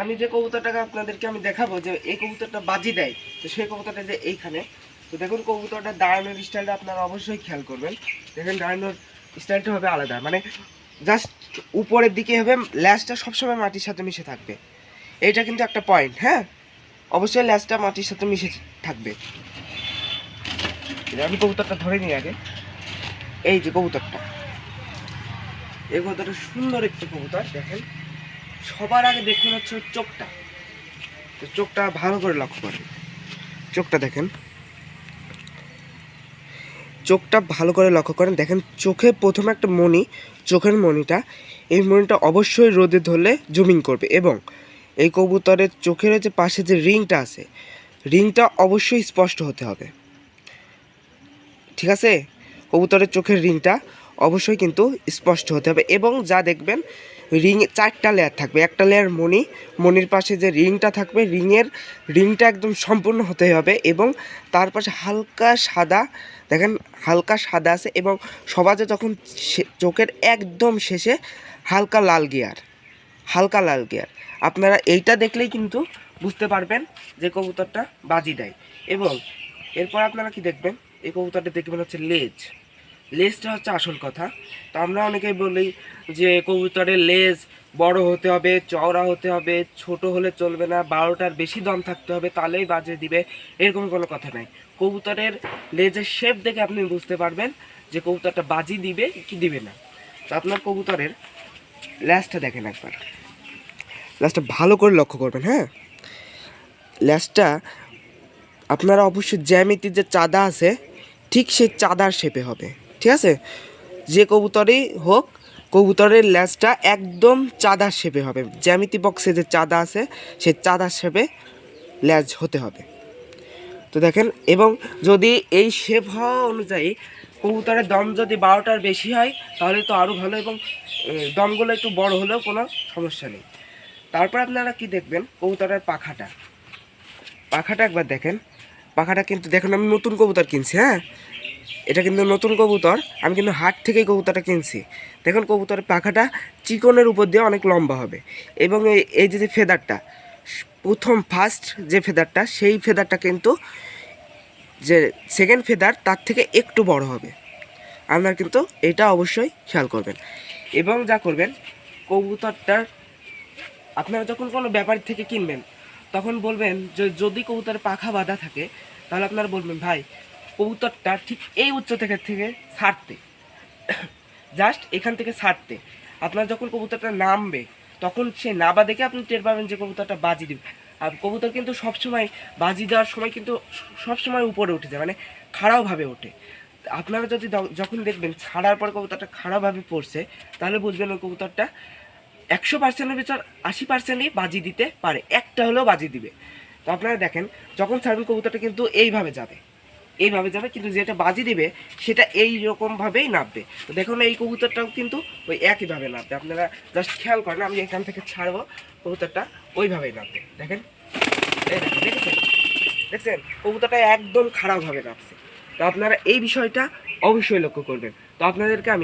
আমি যে কবুতরটাকে আপনাদেরকে আমি দেখাবো যে এই কবুতরটা বাজি দেয়, তো সেই কবুতরটা যে এইখানে, তো দেখুন কবুতরটা দাঁড়ানোর স্টাইলটা আপনারা অবশ্যই খেয়াল করবেন। দেখেন দাঁড়ানোর স্টাইলটা হবে আলাদা মানে জাস্ট উপরের দিকে হবে ল্যাসটা সবসময় মাটির সাথে মিশে থাকবে। এইটা কিন্তু একটা পয়েন্ট হ্যাঁ? অবশ্যই ল্যাসটা মাটির সাথে মিশে থাকবে। আমি কবুতরটা ধরে নিই আগে। এই যে কবুতরটা। এই কবুতরটা সুন্দর একটি কবুতর, দেখেন। সবার আগে দেখুন হচ্ছে চোখটা। তো চোখটা ভালো করে লক্ষ্য করেন। চোখটা দেখেন। চোখটা ভালো করে লক্ষ্য করেন। দেখেন চোখে প্রথমে একটা মণি, চোখের মণিটা। এই মণিটা অবশ্যই রোদে ধরলে জুমিং করবে এবং এই কবুতরের চোখের যে পাশে যে রিংটা আছে, রিংটা অবশ্যই স্পষ্ট হতে হবে। ঠিক আছে? কবুতরের চোখের রিংটা অবশ্যই কিন্তু স্পষ্ট হতে হবে এবং যা দেখবেন, রিং চারটা লেয়ার থাকবে। একটা লেয়ার মণি, মণির পাশে যে রিংটা থাকবে, রিংয়ের রিংটা একদম সম্পূর্ণ হতে হবে এবং তার পাশে হালকা সাদা, দেখেন হালকা সাদা আছে এবং সবাজে যখন চোখের একদম শেষে হালকা লাল গিয়ার হালকা লাল গিয়ার আপনারা এইটা দেখলেই কিন্তু বুঝতে পারবেন যে কবুতরটা বাজি দেয়। এবং এরপর আপনারা কি দেখবেন? এই কবুতরটা দেখবেন হচ্ছে লেজ। লেজটা হচ্ছে আসল কথা। তো আমরা অনেকেই বলি যে কবুতরের লেজ বড় হতে হবে, চওড়া হতে হবে, ছোট হলে চলবে না, বারোটার বেশি দম থাকতে হবে তাহলেই বাজে দিবে, এরকম কোনো কথা নাই। কবুতরের লেজের শেপ দেখে আপনি বুঝতে পারবেন যে কবুতরটা বাজি দিবে কি দিবে না। তো আপনার কবুতরের ল্যাসটা দেখেন একবার। ল্যাসটা ভালো করে লক্ষ্য করবেন হ্যাঁ? ল্যাসটা আপনারা অবশ্যই জ্যামিতির যে চাঁদা আছে, ঠিক সেই চাঁদার শেপে হবে। ঠিক আছে? যে কবুতরই হোক, কবুতরের ল্যাসটা একদম চাঁদার শেপে হবে। জ্যামিতি বক্সে যে চাঁদা আছে, সে চাঁদার শেপে ল্যাজ হতে হবে। তো দেখেন, এবং যদি এই শেপ হওয়া অনুযায়ী কবুতরের দম যদি বারোটার বেশি হয়, তাহলে তো আরও ভালো এবং দমগুলো একটু বড় হলেও কোনো সমস্যা নেই। তারপর আপনারা কি দেখবেন? কবুতরের পাখাটা। পাখাটা একবার দেখেন। পাখাটা কিন্তু, দেখুন, আমি নতুন কবুতর কিনছি হ্যাঁ? এটা কিন্তু নতুন কবুতর, আমি কিন্তু হাট থেকেই কবুতরটা কিনছি। দেখুন কবুতরের পাখাটা চিকনের উপর দিয়ে অনেক লম্বা হবে। এবং এই যে ফেদারটা, প্রথম ফার্স্ট যে ফেদারটা, সেই ফেদারটা কিন্তু যে সেকেন্ড ফেদার, তার থেকে একটু বড় হবে। আপনার কিন্তু এটা অবশ্যই খেয়াল করবেন। এবং যা করবেন, কবুতরটার আপনারা যখন কোনো ব্যাপারী থেকে কিনবেন, তখন বলবেন যে যদি কবুতরের পাখা বাঁধা থাকে, তাহলে আপনারা বলবেন, ভাই কবুতরটা ঠিক এই উচ্চ থেকে থেকে ছাড়তে। জাস্ট এখান থেকে ছাড়তে। আপনার যখন কবুতরটা নামবে, তখন সে নাবা দেখে আপনি টের পাবেন যে কবুতরটা বাজি দেবে। আর কবুতর কিন্তু সবসময় বাজি দেওয়ার সময় কিন্তু সবসময় উপরে উঠে যায় মানে খাড়াওভাবে ওঠে। আপনারা যদি যখন দেখবেন ছাড়ার পর কবুতরটা খাড়াভাবে পড়ছে, তাহলে বুঝবেন ওই কবুতরটা একশো পার্সেন্টের ভিতর আশি পার্সেন্টই বাজি দিতে পারে, একটা হলেও বাজি দিবে। তো আপনারা দেখেন, যখন ছাড়বেন কবুতরটা কিন্তু এইভাবে যাবে। এইভাবে যাবে, কিন্তু যেটা বাজি দিবে, সেটা এই রকমভাবেই নামবে তো দেখুন এই কবুতরটাও কিন্তু ওই একইভাবে নামবে আপনারা জাস্ট খেয়াল করেন, আমি এখান থেকে ছাড়বো, কবুতরটা ওইভাবেই নামবে দেখেন? দেখেন, দেখেছেন? দেখছেন? কবুতরটা একদম খারাপভাবে নামছে তো আপনারা এই বিষয়টা অবশ্যই লক্ষ্য করবেন। তো আপনাদেরকে আমি